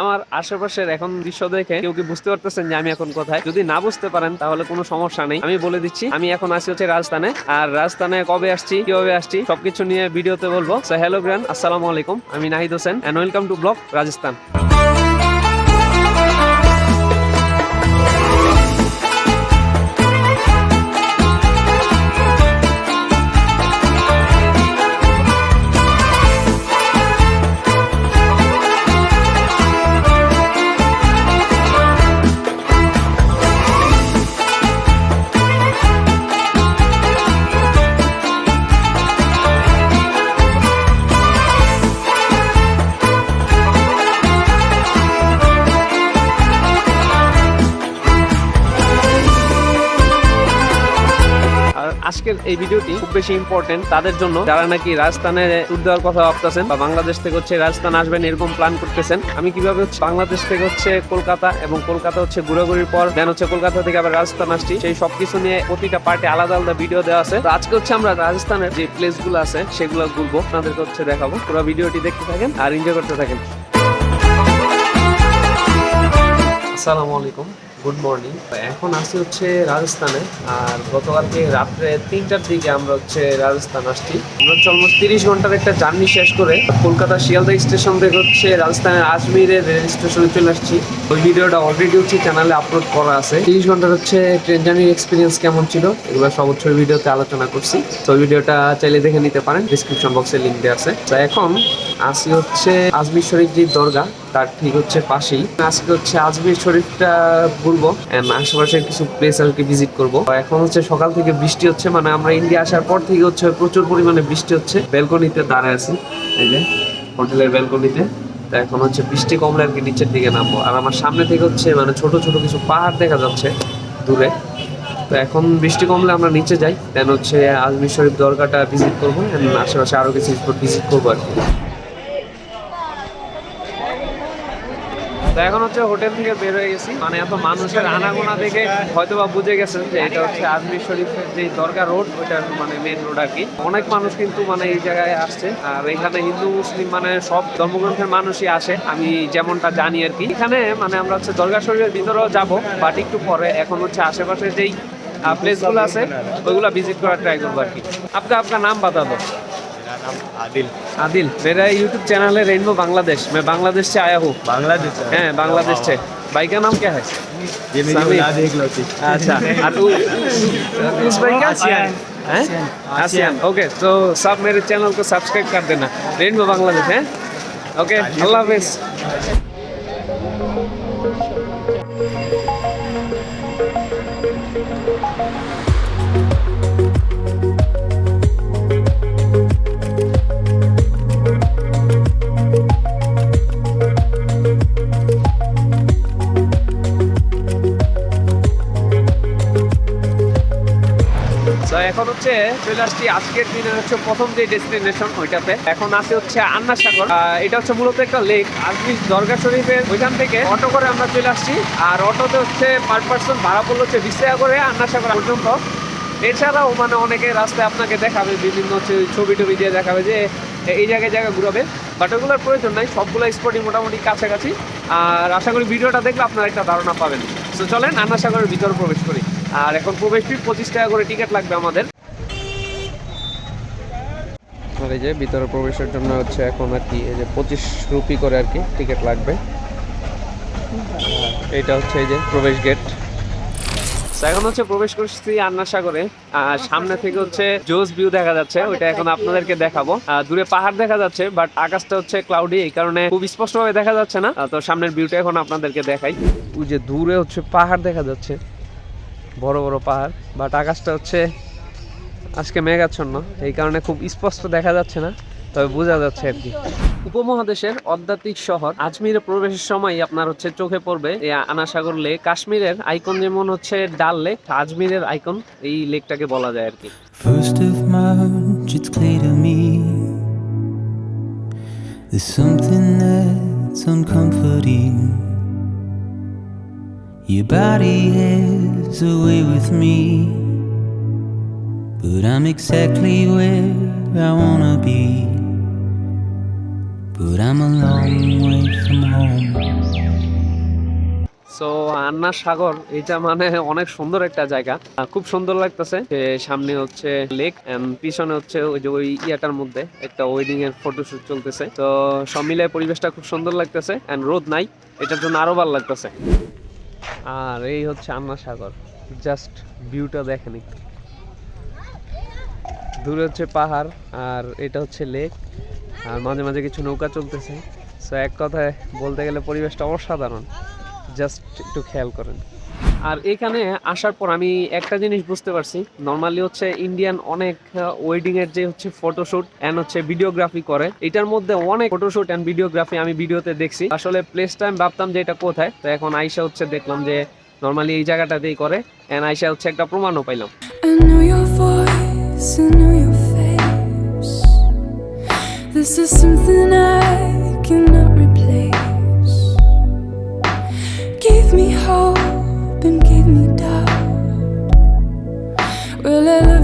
আমার আশেপাশের এখন দৃশ্য দেখে কেউ কি বুঝতে পারতেছেন যে আমি এখন কোথায়? যদি না বুঝতে পারেন, তাহলে কোনো সমস্যা নেই। আমি বলে দিচ্ছি, আমি এখন আসি হচ্ছে রাজস্থানে। আর রাজস্থানে কবে আসছি, কীভাবে আসছি, সবকিছু নিয়ে ভিডিওতে বলব। হ্যালো গ্রান আসসালামু আলাইকুম। আমি Nahid Hossain and welcome to vlog Rajasthan আজকের এই ভিডিওটি খুব বেশি ইম্পর্টেন্ট তাদের জন্য। যারা নাকি রাজস্থানে ট্যুর দেওয়ার কথা ভাবতেছেন বা বাংলাদেশ থেকে হচ্ছে রাজস্থান আসবেন এরকম প্ল্যান করতেছেন, আমি কীভাবে হচ্ছে বাংলাদেশ থেকে হচ্ছে কলকাতা এবং কলকাতা হচ্ছে ঘুরাঘুরির পর দেন হচ্ছে কলকাতা থেকে আবার রাজস্থান আসছি, সেই সবকিছু নিয়ে প্রতিটা পার্টে আলাদা আলাদা ভিডিও দেওয়া আছে। তো আজকে হচ্ছে আমরা রাজস্থানের যে প্লেসগুলো আছে, সেগুলো ঘুরবো, আপনাদেরকে হচ্ছে দেখাবো। পুরো ভিডিওটি দেখতে থাকেন আর এনজয় করতে থাকেন। আসসালামু আলাইকুম। গুড মর্নিং এখন আসি হচ্ছে রাজস্থানে। আর গতকালকে রাত্রে তিনটার দিকে আমরা হচ্ছে রাজস্থান আসছি। আমরা হচ্ছে অলমোস্ট তিরিশ ঘণ্টার একটা জার্নি শেষ করে কলকাতা শিয়ালদা স্টেশন থেকে হচ্ছে রাজস্থানের আজমিরের রেল স্টেশনে চলে আসছি। ওই ভিডিওটা অলরেডি হচ্ছে চ্যানেলে আপলোড করা আছে। তিরিশ ঘণ্টার হচ্ছে ট্রেন জার্নির এক্সপিরিয়েন্স কেমন ছিল? এগুলো সব হচ্ছে ভিডিওতে আলোচনা করছি। তো ভিডিওটা চাইলে দেখে নিতে পারেন। ডিসক্রিপশন বক্সে লিঙ্ক দেওয়া আছে। তো এখন আসি হচ্ছে আজমির শরীফ যে দরগা। তার ঠিক হচ্ছে পাশেই। আজকে হচ্ছে আজমির শরীফটা ঘুরবো আশেপাশের কিছু প্লেস আর কি ভিজিট করব। এখন হচ্ছে সকাল থেকে বৃষ্টি হচ্ছে মানে আমরা ইন্ডিয়া আসার পর থেকে হচ্ছে প্রচুর পরিমাণে বৃষ্টি হচ্ছে। ব্যালকনিতে দাঁড়ায় আছি, এই যে হোটেলের ব্যালকনিতে তো এখন হচ্ছে বৃষ্টি কমলে আর কি নিচের দিকে নামবো। আর আমার সামনে থেকে হচ্ছে মানে ছোট ছোট কিছু পাহাড় দেখা যাচ্ছে দূরে। তো এখন বৃষ্টি কমলে আমরা নিচে যাই দেন হচ্ছে আজমির শরীফ দরগাটা ভিজিট করব আশেপাশে আরও কিছু ভিজিট করব আর কি। তো এখন হচ্ছে হোটেল থেকে বের হয়ে গেছি। মানে এত মানুষের আনাগোনা দেখে হয়তো বা বুঝে গেছেন যে এটা হচ্ছে আজমির শরীফের যে দরগা রোড, ওইটার মানে মেন রোড আর কি। অনেক মানুষ কিন্তু মানে এই জায়গায় আসছে। আর এখানে হিন্দু, মুসলিম মানে সব ধর্মগ্রন্থের মানুষই আসে। আমি যেমনটা জানি আর কি। এখানে মানে আমরা হচ্ছে দরগা শরীফের ভিতরেও যাব বাট একটু পরে এখন হচ্ছে আশেপাশে যেই প্লেসগুলো আছে, ওইগুলো ভিজিট করার ট্রাই করব আর কি। আপনার আপনার নাম বাতা नाम आदिल आदिल मेरा यूट्यूब चैनल है रेनबो बांग्लादेश मैं बांग्लादेश से आया हूँ बांग्लादेश से हैं बांग्लादेश से भाई का नाम क्या है ये मेरी सामी। औलाद है इकलौती अच्छा और उ- उस भाई का आसियान। हैं आसियान ओके तो सब मेरे चैनल को सब्सक्राइब कर देना रेनबो बांग्लादेश हैं ओके अल्लाह हाफिज এখন হচ্ছে চলে আসছি। আজকের দিনের হচ্ছে প্রথম যে ডেস্টিনেশন ওইটাতে। এখন আছে হচ্ছে আন্না সাগর। এটা হচ্ছে মূলত একটা লেক আজমির দরগা শরীফের ওইখান থেকে অটো করে আমরা চলে আসছি। আর অটোতে হচ্ছে পার পার্সন ভাড়া পড়ল হচ্ছে বিশ টাকা করে আন্না সাগর পর্যন্ত এছাড়াও মানে অনেকে রাস্তায় আপনাকে দেখাবে, বিভিন্ন হচ্ছে ছবি টবি দিয়ে দেখাবে যে এই জায়গায় জায়গা ঘুরাবে। বাট ওগুলোর প্রয়োজন নাই সবগুলো স্পটই মোটামুটি কাছাকাছি। আর আশা করি ভিডিওটা দেখলে আপনারা একটা ধারণা পাবেন। তো চলেন আন্না সাগরের ভিতরে প্রবেশ করি। আর এখন প্রবেশ ফি পঁচিশ টাকা করে টিকিট লাগবে আমাদের। এই যে ভিতরে প্রবেশের জন্য হচ্ছে এখন আর কি এই যে পঁচিশ রুপি করে আর কি টিকিট লাগবে। এইটা হচ্ছে এই যে প্রবেশ গেট। এখন হচ্ছে প্রবেশ করছি আন্না সাগরে। সামনে থেকে হচ্ছে জোস ভিউ দেখা যাচ্ছে ওইটা এখন আপনাদেরকে দেখাবো। দূরে পাহাড় দেখা যাচ্ছে বাট আকাশটা হচ্ছে ক্লাউডি এই কারণে খুব স্পষ্ট ভাবে দেখা যাচ্ছে না। তো সামনের ভিউটা এখন আপনাদেরকে দেখাই। ওই যে দূরে হচ্ছে পাহাড় দেখা যাচ্ছে। বড় বড় পাহাড়। বাট আকাশটা হচ্ছে আজকে মেঘাচ্ছন্ন এই কারণে খুব স্পষ্ট দেখা যাচ্ছে না তবে বোঝা যাচ্ছে আর কি। উপমহাদেশের আধ্যাত্মিক শহর আজমিরে প্রবেশের সময় আপনার হচ্ছে চোখে পড়বে এই আনাসাগর লেক। কাশ্মীরের আইকন যেমন হচ্ছে ডাল লেক আজমিরের আইকন এই লেকটাকে বলা যায় আর কি। First of March, it's clear to me there's something that's uncomforting. Your body has a way with me, but I'm exactly where I wanna be. but I'm a long way from home. So Ana Sagar এটা মানে অনেক সুন্দর একটা জায়গা। খুব সুন্দর লাগতেছে। সামনে হচ্ছে লেক এন্ড পিছনে হচ্ছে ওই যে ওই ইয়াটার মধ্যে একটা ওয়েডিং এর ফটোশুট চলতেছে। তো সব মিলে পরিবেশটা খুব সুন্দর লাগতেছে। এন্ড রোদ নাই। এটার জন্য আরও ভালো লাগতেছে। আর এই হচ্ছে আন্না সাগর। জাস্ট ভিউটা দেখেন। একটু। দূরে হচ্ছে পাহাড় আর এটা হচ্ছে লেক আর মাঝে মাঝে কিছু নৌকা চলতেছে। সো এক কথায় বলতে গেলে পরিবেশটা অসাধারণ। জাস্ট একটু খেয়াল করেন। আর এখানে আসার পর আমি একটা জিনিস বুঝতে পারছি। নর্মালি হচ্ছে ইন্ডিয়ান অনেক ওয়েডিং এর যে হচ্ছে ফটোশুট এন্ড হচ্ছে ভিডিওগ্রাফি করে, এটার মধ্যে অনেক ফটোশুট এন্ড ভিডিওগ্রাফি আমি ভিডিওতে দেখছি। আসলে প্লেস টাইম ভাবতাম যে এটা কোথায়, তো এখন আইসা হচ্ছে দেখলাম যে নর্মালি এই জায়গাটাতেই করে এন্ড আইসা হচ্ছে একটা প্রমাণও পাইলাম. This is something I cannot Will I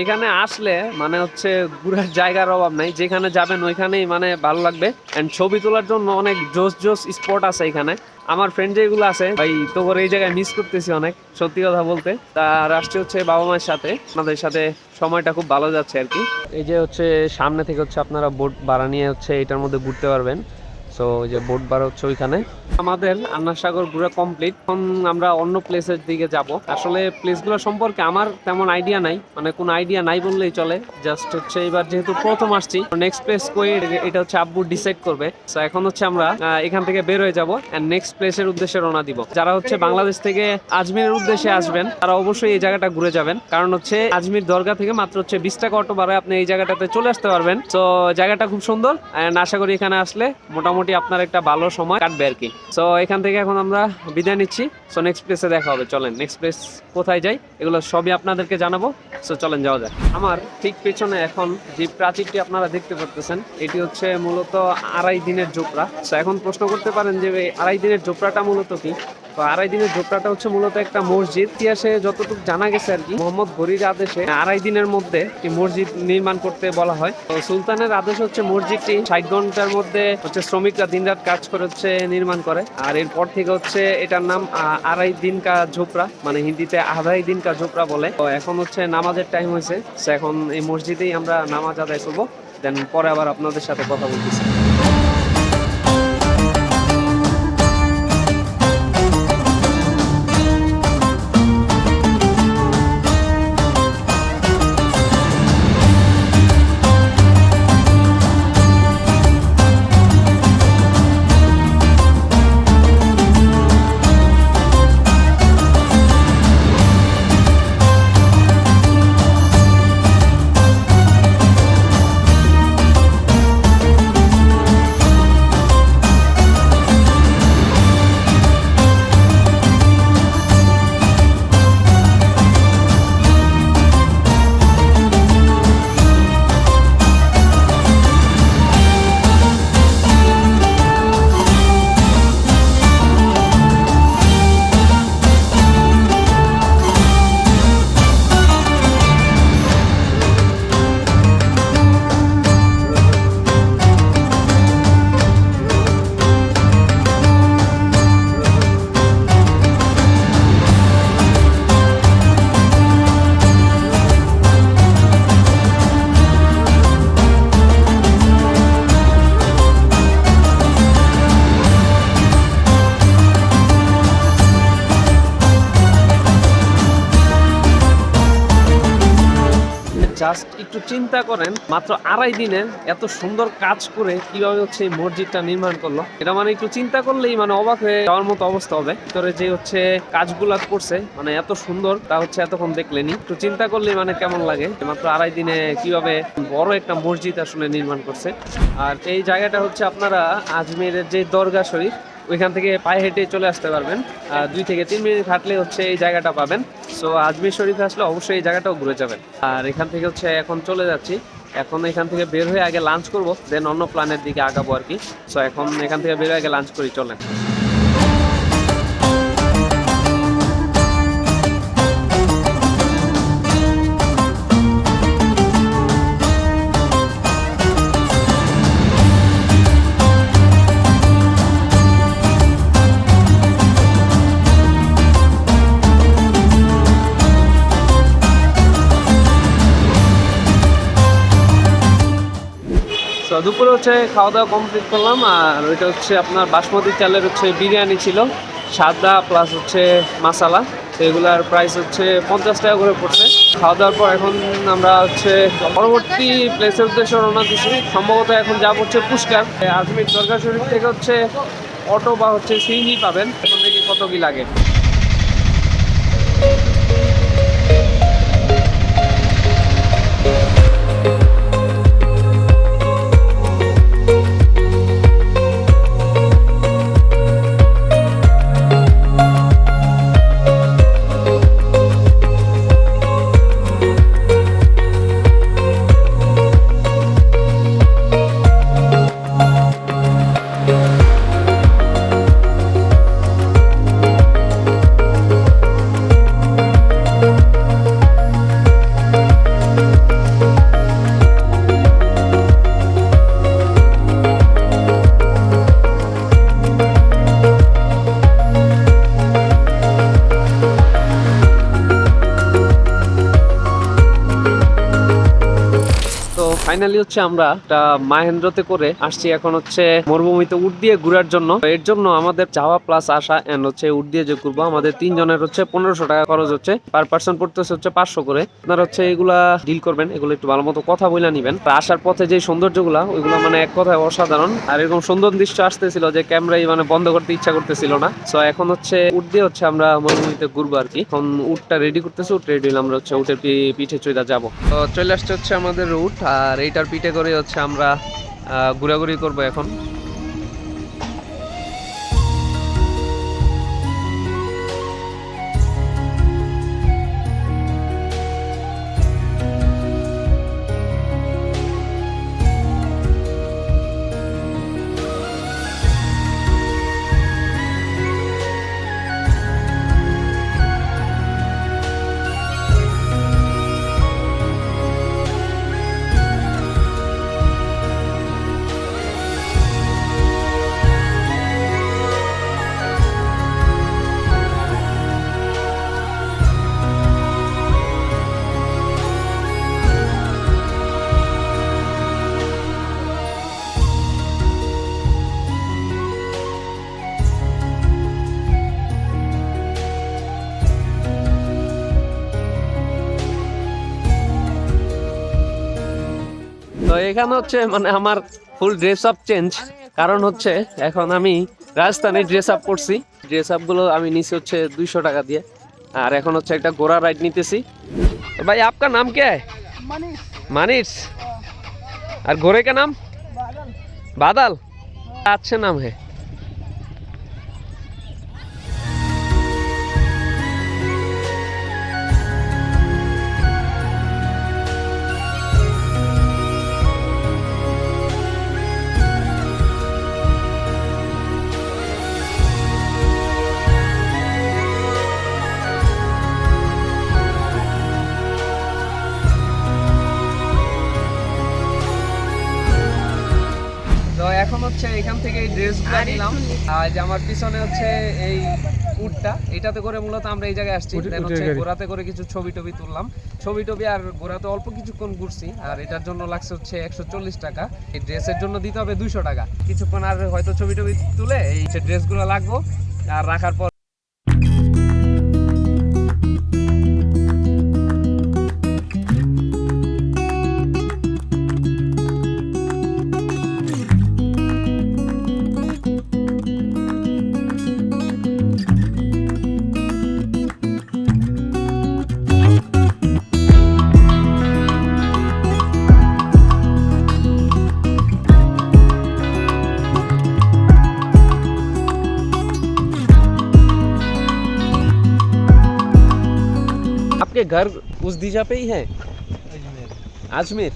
এখানে আসলে মানে হচ্ছে ঘুরার জায়গার অভাব নাই। যেখানে যাবেন ওইখানেই মানে ভালো লাগবে। এন্ড ছবি তোলার জন্য অনেক জোস জোস স্পট আছে এখানে। আমার ফ্রেন্ড যেগুলো আছে, ভাই তোর এই জায়গায় মিস করতেছি অনেক, সত্যি কথা বলতে। তা রাষ্ট্র হচ্ছে বাবা মায়ের সাথে। আপনাদের সাথে সময়টা খুব ভালো যাচ্ছে আর কি। এই যে হচ্ছে সামনে থেকে হচ্ছে আপনারা বোট ভাড়া নিয়ে হচ্ছে এটার মধ্যে ঘুরতে পারবেন। সো যে বোট বার হচ্ছে ওইখানে। আমাদের আন্না সাগর ঘুরে কমপ্লিট এখন আমরা অন্য প্লেসের দিকে যাব। আসলে প্লেসগুলো সম্পর্কে আমার তেমন আইডিয়া নাই। মানে কোনো আইডিয়া নাই বললেই চলে। জাস্ট হচ্ছে এবার যেহেতু প্রথম আসছি নেক্সট প্লেস কই এটা হচ্ছে আব্বু ডিসাইড করবে। সো এখন হচ্ছে আমরা এখান থেকে বের হয়ে যাব এন্ড নেক্সট প্লেসের উদ্দেশ্যে রওনা দিব। যারা হচ্ছে বাংলাদেশ থেকে আজমিরের উদ্দেশ্যে আসবেন, তারা অবশ্যই এই জায়গাটা ঘুরে যাবেন। কারণ হচ্ছে আজমির দরগা থেকে মাত্র হচ্ছে বিশ টাকা অটো ভাড়ায় আপনি এই জায়গাটাতে চলে আসতে পারবেন। তো জায়গাটা খুব সুন্দর এন্ড আশা করি এখানে আসলে মোটামুটি আপনার একটা ভালো সময় কাটবে আর কি। সো এখান থেকে এখন আমরা বিদায় নিচ্ছি। সো নেক্সট প্লেসে দেখা হবে। চলেন নেক্সট প্লেস কোথায় যাই, এগুলো সবই আপনাদেরকে জানাব। সো চলেন, যাওয়া যায় আমার ঠিক পেছনে এখন যে প্রাচীরটি আপনারা দেখতে পারতেছেন, এটি হচ্ছে মূলত আড়াই দিনের জোপড়া সো এখন প্রশ্ন করতে পারেন যে আড়াই দিনের জোপড়াটা মূলত কি? তো আড়াই দিনের জোপড়াটা হচ্ছে মূলত একটা মসজিদ। ইতিহাসে যতটুকু জানা গেছে আর কি, মোহাম্মদ ঘড়ির আদেশে আড়াই দিনের মধ্যে মসজিদ নির্মাণ করতে বলা হয়। তো সুলতানের আদেশ হচ্ছে মসজিদটি ষাট ঘণ্টার মধ্যে হচ্ছে শ্রমিকরা দিনরাত কাজ করে হচ্ছে নির্মাণ করে। আর এরপর থেকে হচ্ছে এটার নাম আড়াই দিন কা ঝোপড়া মানে হিন্দিতে আড়াই দিন কা ঝোপড়া বলে। তো এখন হচ্ছে নামাজের টাইম হয়েছে সে এখন এই মসজিদেই আমরা নামাজ আদায় করব। দেন পরে আবার আপনাদের সাথে কথা বলতেছি। চিন্তা করেন, মাত্র আড়াই দিনে এত সুন্দর কাজ করে কীভাবে হচ্ছে এই মসজিদটা নির্মাণ করল? এটা মানে একটু চিন্তা করলেই মানে অবাক হয়ে যাওয়ার মতো অবস্থা হবে। ভিতরে যে হচ্ছে কাজগুলা করছে মানে এত সুন্দর, তা হচ্ছে এতক্ষণ দেখলেনি। একটু চিন্তা করলেই মানে কেমন লাগে? মাত্র আড়াই দিনে কীভাবে বড় একটা মসজিদ আসলে নির্মাণ করছে। আর এই জায়গাটা হচ্ছে আপনারা আজমেরের যে দরগা শরীফ ওইখান থেকে পায়ে হেঁটে চলে আসতে পারবেন। দুই থেকে তিন মিনিট হাঁটলে হচ্ছে এই জায়গাটা পাবেন। সো আজমির শরীফে আসলে অবশ্যই এই জায়গাটাও ঘুরে যাবেন। আর এখান থেকে হচ্ছে এখন চলে যাচ্ছি। এখন এখান থেকে বের হয়ে আগে লাঞ্চ করব দেন অন্য প্ল্যানের দিকে আগাবো আর কি। সো এখন এখান থেকে বের হয়ে আগে লাঞ্চ করি, চলেন। দুপুরে হচ্ছে খাওয়া দাওয়া কমপ্লিট করলাম, আর ওইটা হচ্ছে আপনার বাসমতি চালের হচ্ছে বিরিয়ানি ছিল, সাদা প্লাস হচ্ছে মশালা তো এগুলার প্রাইস হচ্ছে পঞ্চাশ টাকা করে পড়ছে। খাওয়া দাওয়ার পর এখন আমরা হচ্ছে পরবর্তী প্লেসের উদ্দেশ্যে রওনা দিচ্ছি সম্ভবত এখন যা হচ্ছে পুষ্কার। আজমির দরগা শরীফ থেকে হচ্ছে অটো বা হচ্ছে সিএনজি পাবেন এখন দেখি কত কি লাগে। হচ্ছে আমরা একটা মাহেন্দ্রতে করে আসছি। এখন হচ্ছে মরুভূমিতে উট দিয়ে ঘুরার জন্য। এর জন্য আমাদের যাওয়া প্লাস আসা এন্ড হচ্ছে উট দিয়ে যে ঘুরবো, আমাদের তিনজনের হচ্ছে পনেরোশো টাকা খরচ হচ্ছে। পার পার্সন পড়তেছে হচ্ছে পাঁচশো করে। আপনারা হচ্ছে এগুলা ডিল করবেন, এগুলো একটু ভালো মতো কথা বলে নিবেন। আসার পথে যে সৌন্দর্যগুলা, ওইগুলো মানে এক কথায় অসাধারণ। আর এরকম সুন্দর দৃশ্য আসতেছিল যে ক্যামেরাই মানে বন্ধ করতে ইচ্ছা করতেছিল না। তো এখন হচ্ছে উট দিয়ে হচ্ছে আমরা মরুভূমিতে ঘুরবো আর কি। এখন উটটা রেডি করতেছি, উট রেডি হলে আমরা হচ্ছে উটের পিঠে চইলা যাব। তো চলে আসছে হচ্ছে আমাদের উট আর এইটার পিঠে করে হচ্ছে আমরা ঘোরাঘুরি করব এখন। এখানে হচ্ছে মানে আমার ফুল ড্রেস আপ চেঞ্জ কারণ হচ্ছে এখন আমি রাজস্থানে ড্রেস আপ করছি ড্রেস আপ গুলো আমি নিছি হচ্ছে দুইশো টাকা দিয়ে আর এখন হচ্ছে একটা ঘোড়া রাইড নিতেছি तो भाई आपका नाम क्या है मनीष और घोड़े का नाम बादल अच्छे नाम है ড্রেসগুলো নিলাম আর আমার পিছনে হচ্ছে এই উটটা এটাতে করে মূলত আমরা এই জায়গায় আসছি। দেন হচ্ছে ঘোড়াতে করে কিছু ছবি টবি তুললাম। ছবি টবি আর ঘোড়াতে অল্প কিছুক্ষণ ঘুরছি আর এটার জন্য লাগছে হচ্ছে একশো চল্লিশ টাকা। এই ড্রেসের জন্য দিতে হবে দুইশো টাকা। কিছুক্ষণ আর হয়তো ছবি টবি তুলে এই ড্রেসগুলো লাগবো আর রাখার পর घर उस दिशा पे ही है? अजमेर।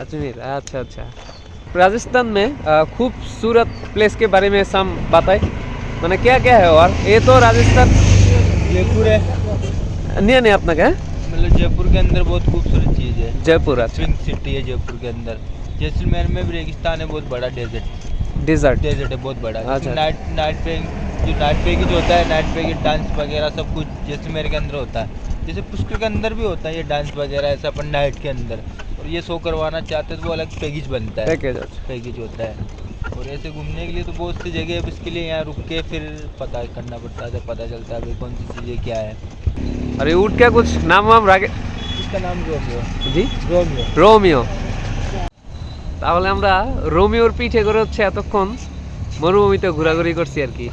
अजमेर? अच्छा अच्छा। राजस्थान में खूबसूरत प्लेस के बारे में सम बताए। मैंने क्या क्या है और ये तो राजस्थान जयपुर है। नहीं नहीं अपना क्या? है? मतलब जयपुर के अंदर बहुत खूबसूरत चीज़ है। जयपुर अच्छा। पिंक सिटी है जयपुर के अंदर। जैसलमेर में भी रेगिस्तान है बहुत बड़ा डेजर्ट डेजर्ट डेजर्ट है बहुत बड़ा। अच्छा। नाइट नाइट पे जो नाइट पे जो होता है नाइट पे डांस वगैरह सब कुछ जैसलमेर के अंदर होता है। जैसे पुष्कर के अंदर भी होता है ये डांस वगैरह ऐसा अपन नाइट के अंदर और ये शो करवाना चाहते हैं तो वो अलग पैकेज बनता है पैकेज अच्छा पैकेज होता है और ऐसे घूमने के लिए तो बहुत सी जगह है अब इसके लिए यहाँ रुक के फिर पता करना पड़ता है जब पता चलता है भाई कौन सी चीज़ें क्या है और ये उठ क्या कुछ नाम वाम रागे इसका नाम रोमियो জি रोमियो রোমিও তাহলে আমরা রোমিওর পিঠে করে হচ্ছে এতক্ষণ মরুভূমিতে ঘোরাঘুরি করছি আর কি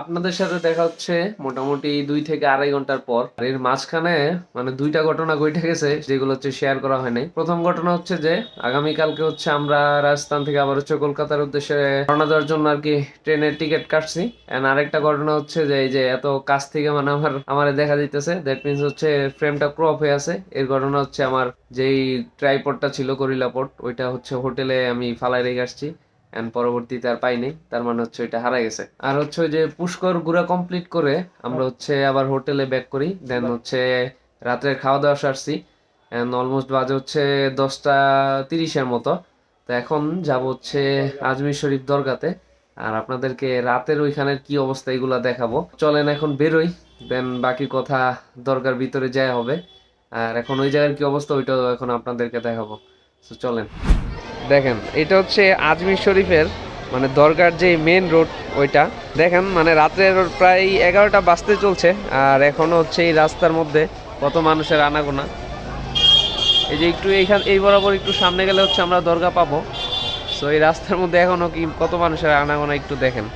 আপনাদের সাথে দেখা হচ্ছে মোটামুটি দুই থেকে আড়াই ঘণ্টার পর। আর এর মাঝখানে মানে দুইটা ঘটনা ঘটে গেছে, যেগুলো হচ্ছে শেয়ার করা হয়নি প্রথম ঘটনা হচ্ছে যে, আগামীকালকে হচ্ছে আমরা রাজস্থান থেকে আবার হচ্ছে কলকাতার উদ্দেশ্যে রওনা দেওয়ার জন্য আর কি ট্রেনের টিকিট কাটছি। এন্ড আরেকটা ঘটনা হচ্ছে যে, এই যে এত কাছ থেকে মানে আমার আমার দেখা দিতেছে দ্যাট মিনস হচ্ছে ফ্রেমটা ক্রপ হয়ে আছে। এর ঘটনা হচ্ছে আমার যেই ট্রাইপডটা ছিল গরিলা পট ওইটা হচ্ছে হোটেলে আমি ফালাই রেখে আসছি। এন্ড পরবর্তীতে আর পাইনি তার মানে হচ্ছে ওইটা হারা গেছে। আর হচ্ছে ওই যে পুষ্কর ঘুরা কমপ্লিট করে আমরা হচ্ছে আবার হোটেলে ব্যাক করি দেন হচ্ছে রাত্রের খাওয়া দাওয়া সারছি এন্ড অলমোস্ট বাজে হচ্ছে দশটা তিরিশের মতো। তো এখন যাব হচ্ছে আজমির শরীফ দরগাতে আর আপনাদেরকে রাতের ওইখানের কি অবস্থা এগুলা দেখাবো। চলেন এখন বেরোই দেন বাকি কথা দরগার ভিতরে যায় হবে। আর এখন ওই জায়গার কি অবস্থা ওইটাও এখন আপনাদেরকে দেখাবো। তো চলেন। দেখেন, এটা হচ্ছে আজমির শরীফের মানে দরগার যে মেন রোড ওইটা। দেখেন মানে রাতের প্রায় এগারোটা বাজতে চলছে, আর এখনও হচ্ছে এই রাস্তার মধ্যে কত মানুষের আনাগোনা। এই যে একটু এইখান, এই বরাবর একটু সামনে গেলে হচ্ছে আমরা দরগা পাবো। তো এই রাস্তার মধ্যে এখনও কি কত মানুষের আনাগোনা একটু দেখেন।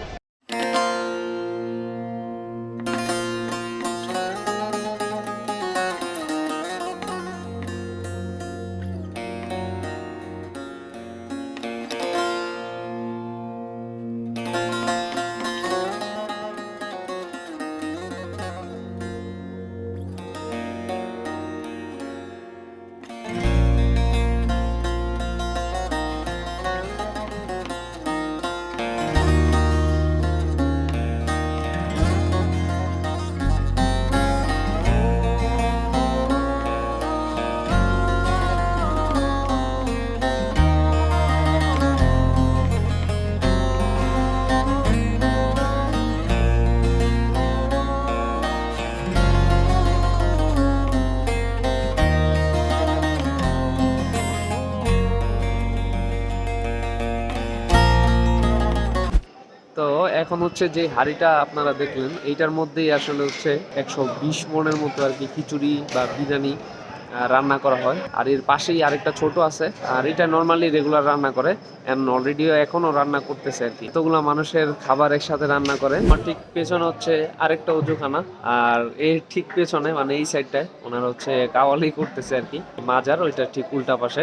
হচ্ছে যে হাঁড়িটা আপনারা দেখলেন, এইটার মধ্যেই আসলে হচ্ছে একশো বিশ মনের মতো আর কি খিচুড়ি বা বিরিয়ানি রান্না করা হয়। আর এর পাশেই আরেকটা ছোট আছে, আর এটা নর্মালি রেগুলার রান্না করে এন্ড অলরেডিও এখনও রান্না করতেছে আর কি। এতগুলা মানুষের খাবার একসাথে রান্না করে, আমার ঠিক পেছনে হচ্ছে আরেকটা উজুখানা আর এর ঠিক পেছনে মানে এই সাইডটায় ওনারা হচ্ছে কাওয়ালি করতেছে আর কি। মাজার, ওইটা ঠিক উল্টা পাশে।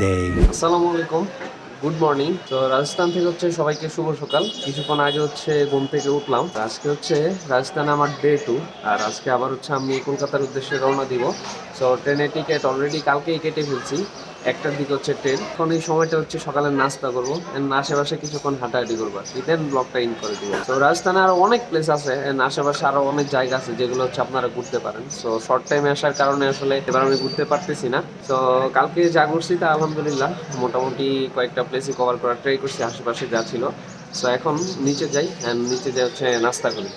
আসসালামু আলাইকুম। গুড মর্নিং তো রাজস্থান থেকে হচ্ছে সবাইকে শুভ সকাল। কিছুক্ষণ আগে হচ্ছে ঘুম থেকে উঠলাম। আজকে হচ্ছে রাজস্থানে আমার ডে টু আর আজকে আবার হচ্ছে আমি কলকাতার উদ্দেশ্যে রওনা দিব। সো ট্রেনের টিকিট অলরেডি কালকেই কেটে ফেলছি। একটার দিকে হচ্ছে ট্রেন এখন এই সময়টা হচ্ছে সকালে নাস্তা করব। আশেপাশে কিছুক্ষণ হাঁটাহাঁটি করব। দেন ব্লগটা ইন করে দিব। তো রাজস্থানে আরও অনেক প্লেস আছে। আশেপাশে আরও অনেক জায়গা আছে যেগুলো হচ্ছে আপনারা ঘুরতে পারেন। সো শর্ট টাইমে আসার কারণে আসলে এবার আমি ঘুরতে পারতেছি না। তো কালকে যা করছি তা আলহামদুলিল্লাহ। মোটামুটি কয়েকটা প্লেসই কভার করার ট্রাই করছি। আশেপাশে যা ছিল। সো এখন নিচে যাই। অ্যান্ড নিচে যাই হচ্ছে নাস্তা করি।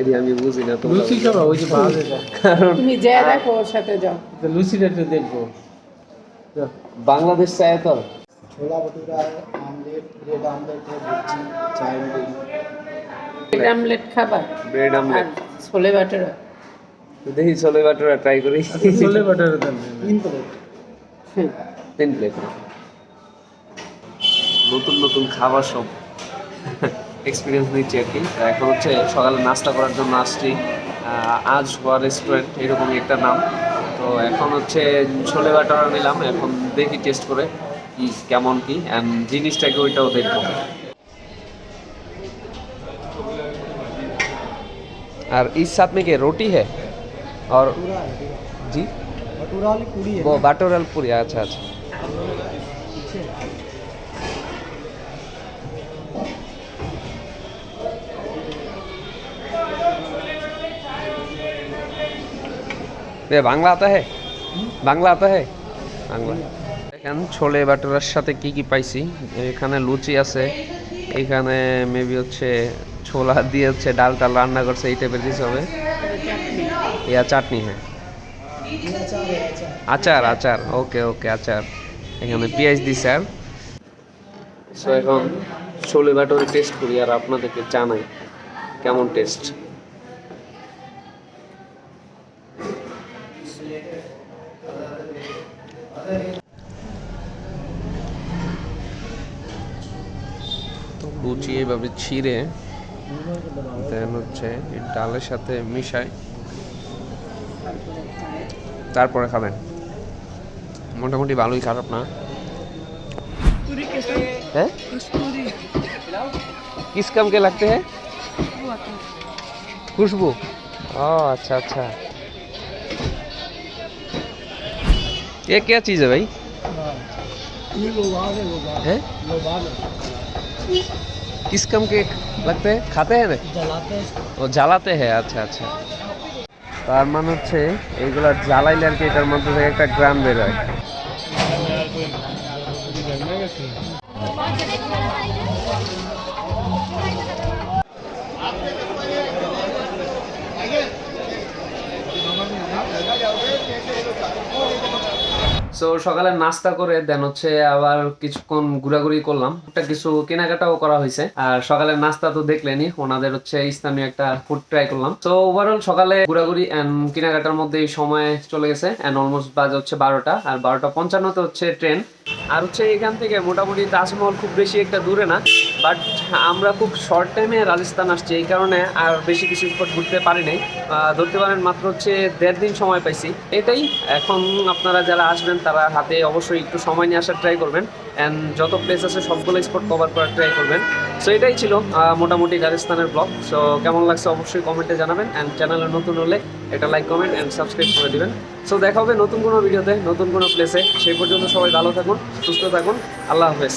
এটি আমি বুঝি না তোমরা লুচি ওই যে কারণ তুমি দেখো ওর সাথে যাও। তো দেখব। বাংলাদেশ চায় তো? Chola bhatura omelette bread omelette চায় bread omelette bread omelette. Chole bhatura দেখি ছোলে ভটুরা ট্রাই করি। ছোলে ভটুরা দেন। তিন প্লেট তিন প্লেট নতুন নতুন খাবার সব এক্সপিরিয়েন্স নিচ্ছি আর কি তো এখন হচ্ছে সকালে নাস্তা করার জন্য আসছি আহ, আজ হওয়া রেস্টুরেন্ট এরকমই একটা নাম তো এখন হচ্ছে ছোলে বাটারা নিলাম এখন দেখি টেস্ট করে কি কেমন কি অ্যান্ড জিনিসটাকে ওইটাও দেখবো और इस साथ में क्या रोटी है और जी भटूरा वाली पूरी है वो बाटोरल पूरी अच्छा अच्छा বাংলা আতা হে? বাংলা আতা হে? বাংলা। এখন ছোলে বাটুরার সাথে কি কি পাইছি? এখানে লুচি আছে, এখানে মেবি হচ্ছে ছোলা দিয়ে হচ্ছে ডাল টাল রান্না করছে, এই টাইপের কিছু হবে। ইয়া চাটনি হ্যাঁ। আচার আচার, ওকে ওকে, আচার। এখানে পেঁয়াজ দি স্যার। সো এখন ছোলে বাটুরি টেস্ট করি, আর আপনাদেরকে জানাই কেমন টেস্ট তো লুচি এভাবে ছিঁড়ে দেন হচ্ছে এই ডালের সাথে মিশায় তারপরে খাবেন মোটামুটি ভালোই খারাপ না हैं किस काम के लगते हैं खुशबू ओह अच्छा अच्छा ये क्या चीज़ है भाई ये लोबाग है लोबाग हैं लोबाग किस काम के लगते हैं खाते हैं ना जलाते हैं ও জ্বালাতে হ্যাঁ আচ্ছা আচ্ছা তার মানে হচ্ছে এইগুলা জ্বালাইলে আর কি এটার মধ্যে থেকে একটা গ্রাম বের হয় সো সকালে নাস্তা করে দেন হচ্ছে আবার কিছুক্ষণ ঘোরাঘুরি করলাম। একটা কিছু কেনাকাটাও করা হয়েছে। আর সকালের নাস্তা তো দেখলেনি ওনাদের হচ্ছে স্থানীয় একটা ফুড ট্রাই করলাম। তো ওভারঅল সকালে ঘোরাঘুরি অ্যান্ড কেনাকাটার মধ্যে সময় চলে গেছে অ্যান্ড অলমোস্ট বাজে হচ্ছে বারোটা, আর বারোটা পঞ্চান্নতে হচ্ছে ট্রেন আর হচ্ছে এখান থেকে মোটামুটি তাজমহল খুব বেশি একটা দূরে না বাট আমরা খুব শর্ট টাইমে রাজস্থান আসছি, এই কারণে আর বেশি কিছু স্পট ঘুরতে পারি নাই। ধরতে পারেন মাত্র হচ্ছে দেড় দিন সময় পাইছি। এটাই এখন আপনারা যারা আসবেন, তারা হাতে অবশ্যই একটু সময় নিয়ে আসার ট্রাই করবেন অ্যান্ড যত প্লেস আছে সবগুলো স্পট কভার করার ট্রাই করবেন। সো এটাই ছিল মোটামুটি রাজস্থানের ব্লগ সো কেমন লাগছে অবশ্যই কমেন্টে জানাবেন অ্যান্ড চ্যানেলে নতুন হলে একটা লাইক কমেন্ট অ্যান্ড সাবস্ক্রাইব করে দেবেন। সো দেখা হবে নতুন কোনো ভিডিওতে নতুন কোনো প্লেসে সেই পর্যন্ত সবাই ভালো থাকুন, সুস্থ থাকুন। আল্লাহ হাফেজ।